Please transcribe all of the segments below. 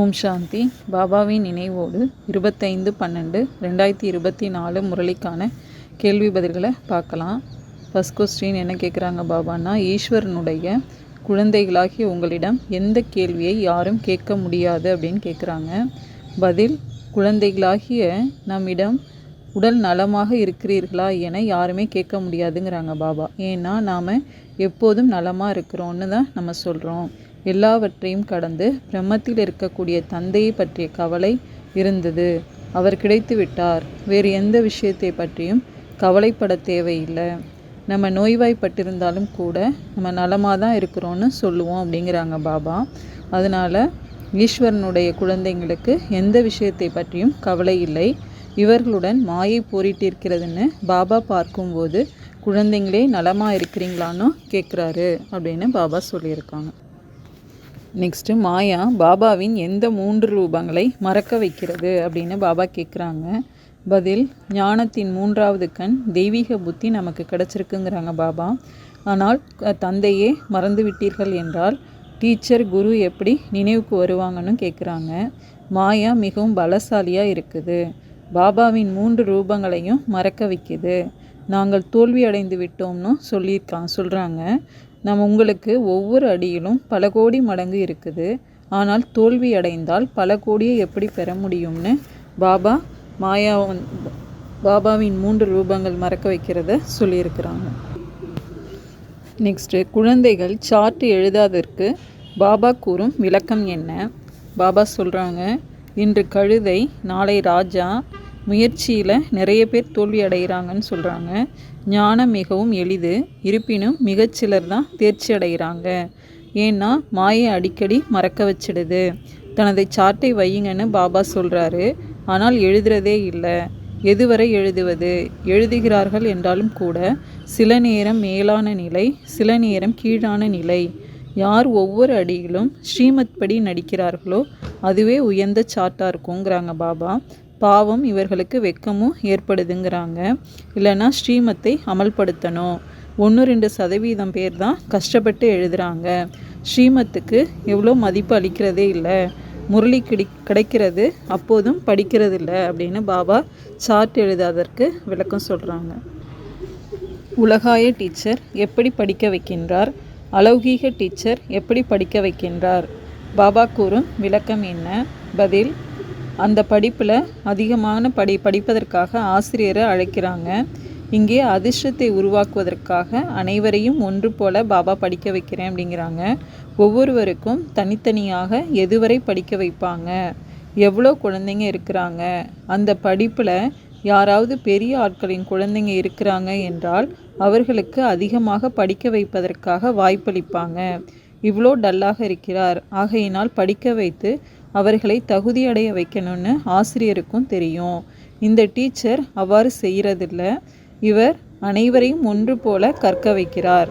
ஓம் சாந்தி. பாபாவின் நினைவோடு இருபத்தைந்து பன்னெண்டு ரெண்டாயிரத்தி இருபத்தி நாலு முரளிக்கான கேள்வி பதில்களை பார்க்கலாம். ஃபஸ்ட் கொஸ்டின் என்ன கேட்குறாங்க பாபான்னா ஈஸ்வரனுடைய குழந்தைகளாகிய உங்களிடம் எந்த கேள்வியை யாரும் கேட்க முடியாது? அப்படின்னு கேட்குறாங்க பதில் குழந்தைகளாகிய நம்மிடம் உடல் நலமாக இருக்கிறீர்களா என யாருமே கேட்க முடியாதுங்கிறாங்க பாபா. ஏன்னா நாம் எப்போதும் நலமாக இருக்கிறோன்னு தான் நம்ம சொல்கிறோம் எல்லாவற்றையும் கடந்து பிரம்மத்தில் இருக்கக்கூடிய தந்தையை பற்றிய கவலை இருந்தது. அவர் கிடைத்து விட்டார். வேறு எந்த விஷயத்தை பற்றியும் கவலைப்பட தேவையில்லை. நம்ம நோய்வாய்ப்பட்டிருந்தாலும் கூட நம்ம நலமாக தான் இருக்கிறோன்னு சொல்லுவோம் அப்படிங்கிறாங்க பாபா. அதனால் ஈஸ்வரனுடைய குழந்தைங்களுக்கு எந்த விஷயத்தை பற்றியும் கவலை இல்லை. இவர்களுடன் மாயை போரிட்டிருக்கிறதுன்னு பாபா பார்க்கும்போது குழந்தைங்களே நலமாக இருக்கிறீங்களான்னு கேட்குறாரு அப்படின்னு பாபா சொல்லியிருக்காங்க. நெக்ஸ்ட்டு மாயா பாபாவின் எந்த மூன்று ரூபங்களை மறக்க வைக்கிறது அப்படின்னு பாபா கேட்குறாங்க பதில் ஞானத்தின் மூன்றாவது கண் தெய்வீக புத்தி நமக்கு கிடச்சிருக்குங்கிறாங்க பாபா. ஆனால் தந்தையே மறந்து விட்டீர்கள் என்றால் டீச்சர் குரு எப்படி நினைவுக்கு வருவாங்கன்னு கேட்குறாங்க மாயா மிகவும் பலசாலியாக இருக்குது. பாபாவின் மூன்று ரூபங்களையும் மறக்க வைக்குது. நாங்கள் தோல்வி அடைந்து விட்டோம்னு சொல்லியிருக்கான் சொல்கிறாங்க நம்ம உங்களுக்கு ஒவ்வொரு அடியிலும் பல கோடி மடங்கு இருக்குது. ஆனால் தோல்வி அடைந்தால் பல கோடியை எப்படி பெற முடியும்னு பாபா மாயா பாபாவின் மூன்று ரூபங்கள் மறக்க வைக்கிறத சொல்லியிருக்கிறாங்க. நெக்ஸ்ட்டு குழந்தைகள் சார்ட்டு எழுதாததற்கு பாபா கூறும் விளக்கம் என்ன? பாபா சொல்கிறாங்க இன்று கழுதை நாளை ராஜா முயற்சியில் நிறைய பேர் தோல்வி அடைகிறாங்கன்னு சொல்கிறாங்க ஞானம் மிகவும் எளிது இருப்பினும் மிகச்சிலர் தான் தேர்ச்சி அடைகிறாங்க ஏன்னா மாயை அடிக்கடி மறக்க வச்சிடுது. தனது சாட்டை வையுங்கன்னு பாபா சொல்கிறாரு ஆனால் எழுதுறதே இல்லை. எதுவரை எழுதுவது? எழுதுகிறார்கள் என்றாலும் கூட சில நேரம் மேலான நிலை சில நேரம் கீழான நிலை. யார் ஒவ்வொரு அடியிலும் ஸ்ரீமத் படி நடிக்கிறார்களோ அதுவே உயர்ந்த சாட்டாக இருக்குங்கிறாங்க பாபா. பாவம் இவர்களுக்கு வெக்கமும் ஏற்படுதுங்கிறாங்க. இல்லைன்னா ஸ்ரீமத்தை அமல்படுத்தணும். ஒன்று ரெண்டு சதவீதம் பேர் தான் கஷ்டப்பட்டு எழுதுகிறாங்க ஸ்ரீமத்துக்கு எவ்வளோ மதிப்பு அளிக்கிறதே இல்லை. முரளி கிடை கிடைக்கிறது அப்போதும் படிக்கிறது இல்லை அப்படின்னு பாபா சார்ட் எழுதாதற்கு விளக்கம் சொல்கிறாங்க உலகாய டீச்சர் எப்படி படிக்க வைக்கின்றார்? அலௌகீக டீச்சர் எப்படி படிக்க வைக்கின்றார்? பாபா கூறும் விளக்கம் என்ன? பதில் அந்த படிப்பில் அதிகமான படி படிப்பதற்காக ஆசிரியரை அழைக்கிறாங்க. இங்கே அதிர்ஷ்டத்தை உருவாக்குவதற்காக அனைவரையும் ஒன்று போல பாபா படிக்க வைக்கிறேன் அப்படிங்கிறாங்க. ஒவ்வொருவருக்கும் தனித்தனியாக எதுவரை படிக்க வைப்பாங்க? எவ்வளோ குழந்தைங்க இருக்கிறாங்க? அந்த படிப்பில் யாராவது பெரிய ஆட்களின் குழந்தைங்க இருக்கிறாங்க என்றால் அவர்களுக்கு அதிகமாக படிக்க வைப்பதற்காக வாய்ப்பளிப்பாங்க. இவ்வளோ டல்லாக இருக்கிறார். ஆகையினால் படிக்க வைத்து அவர்களை தகுதியடைய வைக்கணும்னு ஆசிரியருக்கும் தெரியும். இந்த டீச்சர் அவ்வாறு செய்கிறதில்ல இவர் அனைவரையும் ஒன்று போல கற்க வைக்கிறார்.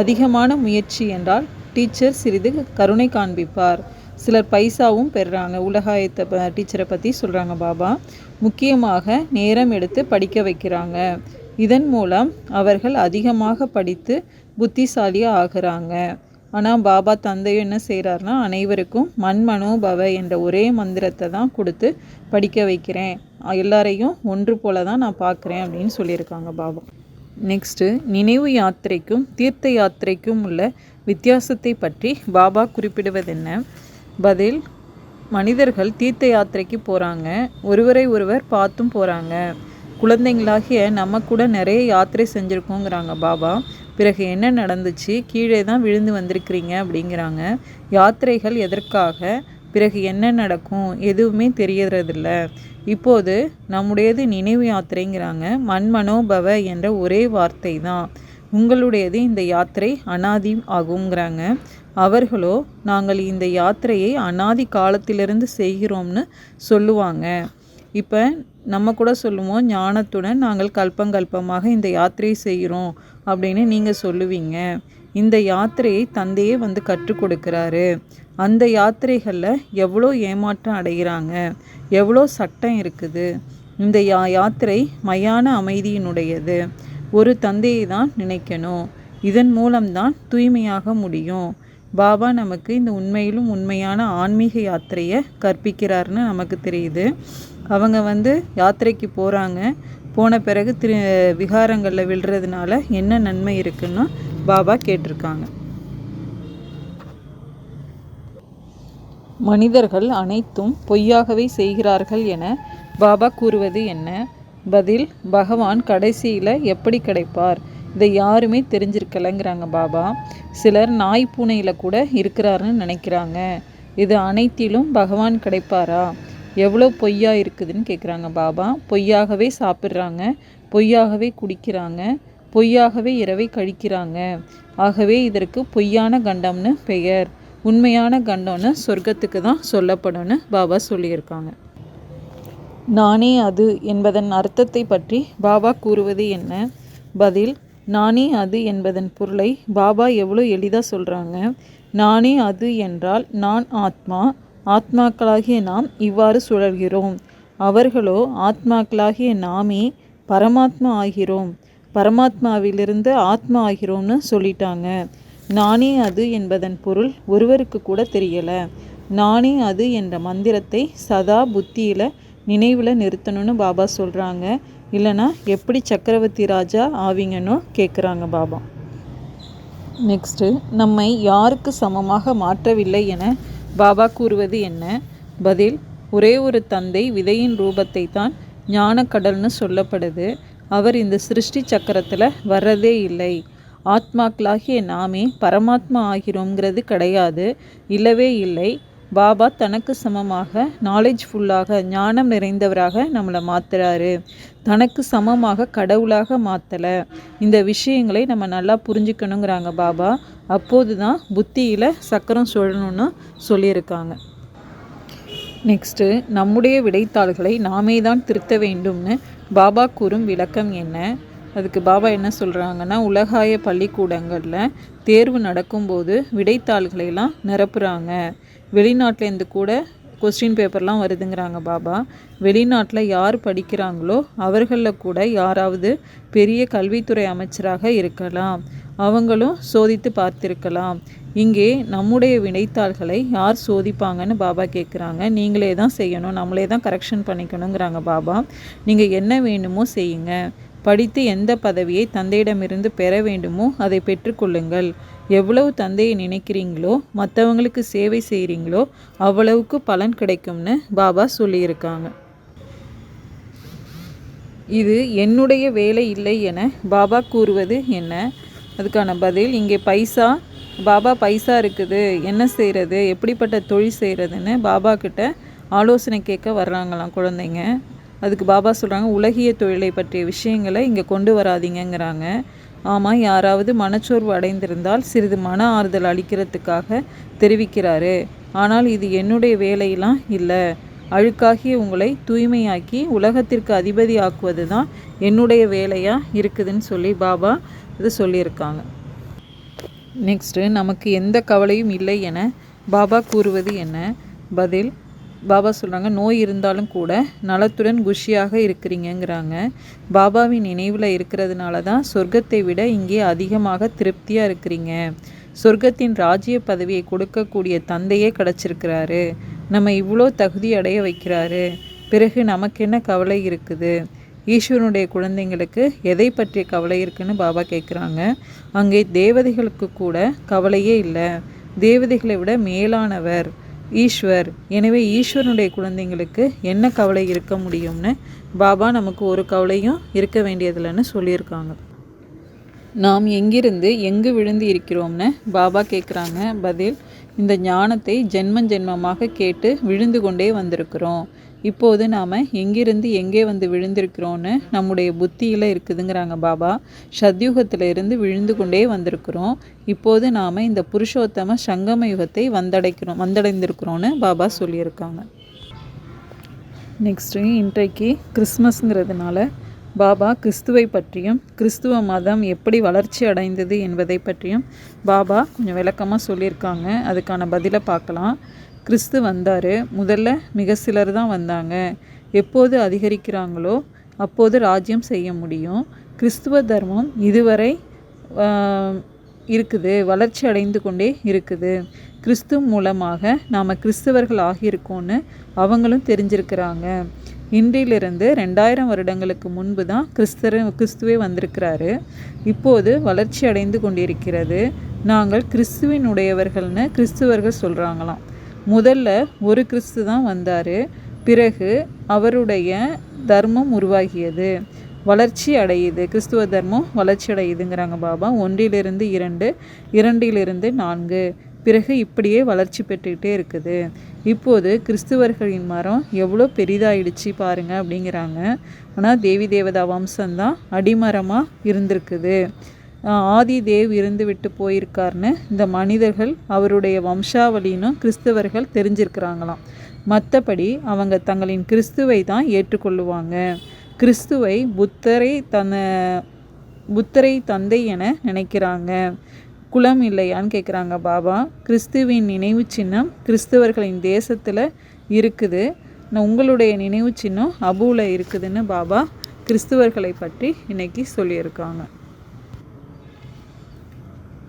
அதிகமான முயற்சி என்றால் டீச்சர் சிறிது கருணை காண்பிப்பார். சிலர் பைசாவும் பெறுறாங்க உலகாயத்தை டீச்சரை பற்றி சொல்கிறாங்க பாபா. முக்கியமாக நேரம் எடுத்து படிக்க வைக்கிறாங்க. இதன் மூலம் அவர்கள் அதிகமாக படித்து புத்திசாலியாக ஆகிறாங்க. ஆனால் பாபா தந்தையும் என்ன செய்கிறாருன்னா அனைவருக்கும் மண் மனோபவ என்ற ஒரே மந்திரத்தை தான் கொடுத்து படிக்க வைக்கிறேன். எல்லாரையும் ஒன்று போல தான் நான் பார்க்குறேன் அப்படின்னு சொல்லியிருக்காங்க பாபா. நெக்ஸ்ட்டு நினைவு யாத்திரைக்கும் தீர்த்த யாத்திரைக்கும் உள்ள வித்தியாசத்தை பற்றி பாபா குறிப்பிடுவது என்ன பதில் மனிதர்கள் தீர்த்த யாத்திரைக்கு போகிறாங்க ஒருவரை ஒருவர் பார்த்தும் போகிறாங்க குழந்தைங்களாகிய நம்ம கூட நிறைய யாத்திரை செஞ்சுருக்கோங்கிறாங்க பாபா. பிறகு என்ன நடந்துச்சு? கீழே தான் விழுந்து வந்திருக்கிறீங்க அப்படிங்கிறாங்க. யாத்திரைகள் எதற்காக? பிறகு என்ன நடக்கும்? எதுவுமே தெரியறதில்ல. இப்போது நம்முடையது நினைவு யாத்திரைங்கிறாங்க. மண்மனோபவ என்ற ஒரே வார்த்தை தான். உங்களுடையது இந்த யாத்திரை அனாதி ஆகுங்கிறாங்க அவர்களோ நாங்கள் இந்த யாத்திரையை அனாதி காலத்திலிருந்து செய்கிறோம்னு சொல்லுவாங்க. இப்போ நம்ம கூட சொல்லுவோம் ஞானத்துடன் நாங்கள் கல்பங்கல்பமாக இந்த யாத்திரையை செய்கிறோம் அப்படின்னு நீங்கள் சொல்லுவீங்க. இந்த யாத்திரையை தந்தையே வந்து கற்றுக் கொடுக்குறாரு. அந்த யாத்திரைகளில் எவ்வளோ ஏமாற்றம் அடைகிறாங்க? எவ்வளோ சட்டம் இருக்குது? இந்த யா யாத்திரை மையான அமைதியினுடையது. ஒரு தந்தையை தான் நினைக்கணும். இதன் மூலம்தான் தூய்மையாக முடியும். பாபா நமக்கு இந்த உண்மையிலும் உண்மையான ஆன்மீக யாத்திரையை கற்பிக்கிறாருன்னு நமக்கு தெரியுது. அவங்க வந்து யாத்திரைக்கு போகிறாங்க போன பிறகு திரு விகாரங்களில் விழுறதுனால என்ன நன்மை இருக்குன்னு பாபா கேட்டிருக்காங்க. மனிதர்கள் அனைத்தும் பொய்யாகவே செய்கிறார்கள் என பாபா கூறுவது என்ன? பதில் பகவான் கடைசியில் எப்படி கிடைப்பார்? இதை யாருமே தெரிஞ்சிருக்கலைங்கிறாங்க பாபா. சிலர் நாய் பூனையில் கூட இருக்கிறாருன்னு நினைக்கிறாங்க. இது அனைத்திலும் பகவான் கிடைப்பாரா? எவ்வளோ பொய்யா இருக்குதுன்னு கேட்குறாங்க பாபா. பொய்யாகவே சாப்பிட்றாங்க பொய்யாகவே குடிக்கிறாங்க பொய்யாகவே இரவை கழிக்கிறாங்க. ஆகவே இதற்கு பொய்யான கண்டம்னு பெயர். உண்மையான கண்டம்னு சொர்க்கத்துக்கு தான் சொல்லப்படும்னு பாபா சொல்லியிருக்காங்க. நானே அது என்பதன் அர்த்தத்தை பற்றி பாபா கூறுவது என்ன? பதில் நானே அது என்பதன் பொருளை பாபா எவ்வளோ எளிதாக சொல்கிறாங்க நானே அது என்றால் நான் ஆத்மா ஆத்மாக்களாகிய நாம் இவ்வாறு சுழல்கிறோம். அவர்களோ ஆத்மாக்களாகிய நாமே பரமாத்மா ஆகிறோம். பரமாத்மாவிலிருந்து ஆத்மா ஆகிறோம்னு சொல்லிட்டாங்க. நானே அது என்பதன் பொருள் ஒருவருக்கு கூட தெரியலை. நானே அது என்ற மந்திரத்தை சதா புத்தியில் நினைவில் நிறுத்தணும்னு பாபா சொல்கிறாங்க இல்லைனா எப்படி சக்கரவர்த்தி ராஜா ஆவீங்கன்னு கேட்குறாங்க பாபா. நெக்ஸ்ட்டு நம்மை யாருக்கு சமமாக மாற்றவில்லை என பாபா கூறுவது என்ன? பதில் ஒரே ஒரு தந்தை விதையின் ரூபத்தை தான் ஞானக்கடல்னு சொல்லப்படுது. அவர் இந்த சிருஷ்டி சக்கரத்தில் வர்றதே இல்லை. ஆத்மாக்களாகிய நாமே பரமாத்மா ஆகிறோங்கிறது கிடையாது. இல்லவே இல்லை. பாபா தனக்கு சமமாக நாலேஜ்ஃபுல்லாக ஞானம் நிறைந்தவராக நம்மளை மாற்றுறாரு தனக்கு சமமாக கடவுளாக மாற்றலை இந்த விஷயங்களை நம்ம நல்லா புரிஞ்சுக்கணுங்கிறாங்க பாபா. அப்போது தான் புத்தியில் சக்கரம் சுழணும்னு சொல்லியிருக்காங்க. நெக்ஸ்ட்டு நம்முடைய விடைத்தாள்களை நாமே தான் திருத்த வேண்டும்னு பாபா கூறும் விளக்கம் என்ன? அதுக்கு பாபா என்ன சொல்கிறாங்கன்னா உலகாய பள்ளிக்கூடங்களில் தேர்வு நடக்கும்போது விடைத்தாள்களையெல்லாம் நிரப்புகிறாங்க வெளிநாட்டிலேருந்து கூட கொஸ்டின் பேப்பர்லாம் வருதுங்கிறாங்க பாபா. வெளிநாட்டில் யார் படிக்கிறாங்களோ அவர்களில் கூட யாராவது பெரிய கல்வித்துறை அமைச்சராக இருக்கலாம். அவங்களும் சோதித்து பார்த்திருக்கலாம். இங்கே நம்முடைய வினைத்தாள்களை யார் சோதிப்பாங்கன்னு பாபா கேட்குறாங்க நீங்களே தான் செய்யணும் நம்மளே தான் கரெக்ஷன் பண்ணிக்கணுங்கிறாங்க பாபா. நீங்கள் என்ன வேணுமோ செய்யுங்க. படித்து எந்த பதவியை தந்தையிடமிருந்து பெற வேண்டுமோ அதை பெற்றுக்கொள்ளுங்கள். எவ்வளவு தந்தையை நினைக்கிறீங்களோ மற்றவங்களுக்கு சேவை செய்கிறீங்களோ அவ்வளவுக்கு பலன் கிடைக்கும்னு பாபா சொல்லியிருக்காங்க. இது என்னுடைய வேலை இல்லை என பாபா கூறுவது என்ன? அதுக்கான பதில் இங்கே பைசா பாபா பைசா இருக்குது என்ன செய்கிறது எப்படிப்பட்ட தொழில் செய்கிறதுன்னு பாபா கிட்ட ஆலோசனை கேட்க வர்றாங்களாம் குழந்தைங்க. அதுக்கு பாபா சொல்கிறாங்க உலகிய தொழிலை பற்றிய விஷயங்களை இங்கே கொண்டு வராதிங்கங்கிறாங்க. ஆமாம் யாராவது மனச்சோர்வு அடைந்திருந்தால் சிறிது மன ஆறுதல் அளிக்கிறதுக்காக தெரிவிக்கிறாரு. ஆனால் இது என்னுடைய வேலையெல்லாம் இல்லை. அழுக்காகிய உங்களை தூய்மையாக்கி உலகத்திற்கு அதிபதி ஆக்குவது தான் என்னுடைய வேலையாக இருக்குதுன்னு சொல்லி பாபா இது சொல்லியிருக்காங்க. நெக்ஸ்ட்டு நமக்கு எந்த கவலையும் இல்லை என பாபா கூறுவது என்ன? பதில் பாபா சொல்கிறாங்க நோய் இருந்தாலும் கூட நலத்துடன் குஷியாக இருக்கிறீங்கங்கிறாங்க. பாபாவின் நினைவில் இருக்கிறதுனால தான் சொர்க்கத்தை விட இங்கே அதிகமாக திருப்தியாக இருக்கிறீங்க. சொர்க்கத்தின் ராஜ்ய பதவியை கொடுக்கக்கூடிய தந்தையே கிடச்சிருக்கிறாரு. நம்ம இவ்வளோ தகுதி அடைய வைக்கிறாரு. பிறகு நமக்கு என்ன கவலை இருக்குது? ஈஸ்வரனுடைய குழந்தைங்களுக்கு எதை பற்றிய கவலை இருக்குன்னு பாபா கேட்குறாங்க அங்கே தேவதைகளுக்கு கூட கவலையே இல்லை. தேவதைகளை விட மேலானவர். ஈஸ்வர் எனவே ஈஸ்வரனுடைய குழந்தைங்களுக்கு என்ன கவலை இருக்க முடியும்னு? பாபா நமக்கு ஒரு கவலையும் இருக்க வேண்டியதில்லைன்னு சொல்லியிருக்காங்க. நாம் எங்கிருந்து எங்கு விழுந்து இருக்கிறோம்னு பாபா கேட்குறாங்க. பதில் இந்த ஞானத்தை ஜென்மம் ஜென்மமாக கேட்டு விழுந்து கொண்டே வந்திருக்கிறோம். இப்போது நாம் எங்கிருந்து எங்கே வந்து விழுந்திருக்கிறோன்னு நம்முடைய புத்தியில் இருக்குதுங்கிறாங்க பாபா. சத்யுகத்தில் இருந்து விழுந்து கொண்டே வந்திருக்கிறோம். இப்போது நாம் இந்த புருஷோத்தம சங்கம யுகத்தை வந்தடைக்கிறோம் வந்தடைந்திருக்கிறோன்னு பாபா சொல்லியிருக்காங்க. நெக்ஸ்ட்டு இன்றைக்கு கிறிஸ்மஸ்ங்கிறதுனால பாபா கிறிஸ்துவை பற்றியும் கிறிஸ்துவ மதம் எப்படி வளர்ச்சி அடைந்தது என்பதை பற்றியும் பாபா கொஞ்சம் விளக்கமாக சொல்லியிருக்காங்க. அதுக்கான பதிலை பார்க்கலாம். கிறிஸ்து வந்தார். முதல்ல மிக சிலர் தான் வந்தாங்க. எப்போது அதிகரிக்கிறாங்களோ அப்போது ராஜ்யம் செய்ய முடியும். கிறிஸ்துவ தர்மம் இதுவரை இருக்குது. வளர்ச்சி அடைந்து கொண்டே இருக்குது. கிறிஸ்து மூலமாக நாம் கிறிஸ்தவர்கள் ஆகியிருக்கோன்னு அவங்களும் தெரிஞ்சிருக்கிறாங்க. இன்றிலிருந்து ரெண்டாயிரம் வருடங்களுக்கு முன்பு தான் கிறிஸ்தர கிறிஸ்துவே வந்திருக்கிறாரு. இப்போது வளர்ச்சி அடைந்து கொண்டிருக்கிறது. நாங்கள் கிறிஸ்துவினுடையவர்கள்னு கிறிஸ்துவர்கள் சொல்கிறாங்களாம் முதல்ல ஒரு கிறிஸ்து தான் வந்தார். பிறகு அவருடைய தர்மம் உருவாகியது. வளர்ச்சி அடையுது. கிறிஸ்துவ தர்மம் வளர்ச்சி அடையுதுங்கிறாங்க பாபா. ஒன்றிலிருந்து இரண்டு இரண்டிலிருந்து நான்கு. பிறகு இப்படியே வளர்ச்சி பெற்றுக்கிட்டே இருக்குது. இப்போது கிறிஸ்துவர்களின் மரம் எவ்வளோ பெரிதாயிடுச்சு பாருங்க அப்படிங்கிறாங்க. ஆனால் தேவி தேவதா வம்சம்தான் அடிமரமாக இருந்திருக்குது. ஆதி தேவ் இருந்து விட்டு போயிருக்காருன்னு இந்த மனிதர்கள் அவருடைய வம்சாவளின்னு கிறிஸ்தவர்கள் தெரிஞ்சிருக்கிறாங்களாம். மற்றபடி அவங்க தங்களின் கிறிஸ்துவை தான் ஏற்றுக்கொள்ளுவாங்க. கிறிஸ்துவை புத்தரை தன புத்தரை தந்தை என நினைக்கிறாங்க. குலம் இல்லையான்னு கேட்குறாங்க பாபா கிறிஸ்துவின் நினைவு சின்னம் கிறிஸ்தவர்களின் தேசத்தில் இருக்குது. உங்களுடைய நினைவு சின்னம் அபுவில் இருக்குதுன்னு பாபா கிறிஸ்துவர்களை பற்றி இன்னைக்கு சொல்லியிருக்காங்க.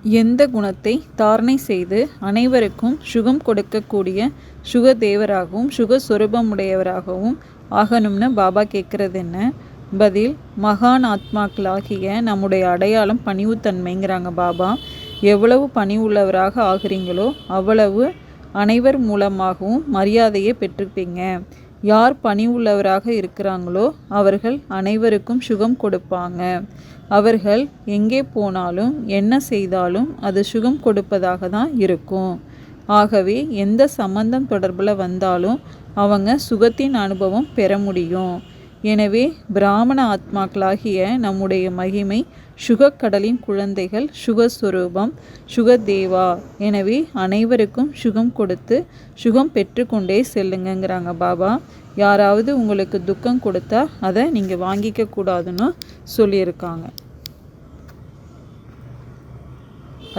எந்த குணத்தை தாரணை செய்து அனைவருக்கும் சுகம் கொடுக்கக்கூடிய சுகதேவராகவும் சுகஸ்வரூபமுடையவராகவும் சுக சுரூபமுடையவராகவும் ஆகணும்னு பாபா கேட்குறது என்ன? பதில் மகான் ஆத்மாக்களாகிய நம்முடைய அடையாளம் பணிவுத்தன்மைங்கிறாங்க பாபா. எவ்வளவு பணிவுள்ளவராக ஆகிறீங்களோ அவ்வளவு அனைவர் மூலமாகவும் மரியாதையை பெற்றிருப்பீங்க யார் பணி உள்ளவராக இருக்கிறாங்களோ அவர்கள் அனைவருக்கும் சுகம் கொடுப்பாங்க. அவர்கள் எங்கே போனாலும் என்ன செய்தாலும் அது சுகம் கொடுப்பதாக தான் இருக்கும். ஆகவே எந்த சம்பந்தம் தொடர்பில் வந்தாலும் அவங்க சுகத்தின் அனுபவம் பெற முடியும். எனவே பிராமண ஆத்மாக்களாகிய நம்முடைய மகிமை சுகக்கடலின் குழந்தைகள் சுகஸ்வரூபம் சுகதேவா. எனவே அனைவருக்கும் சுகம் கொடுத்து சுகம் பெற்றுக்கொண்டே செல்லுங்கங்கிறாங்க பாபா. யாராவது உங்களுக்கு துக்கம் கொடுத்தா அதை நீங்கள் வாங்கிக்க கூடாதுன்னு சொல்லியிருக்காங்க.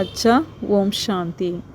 அச்சா ஓம் சாந்தி.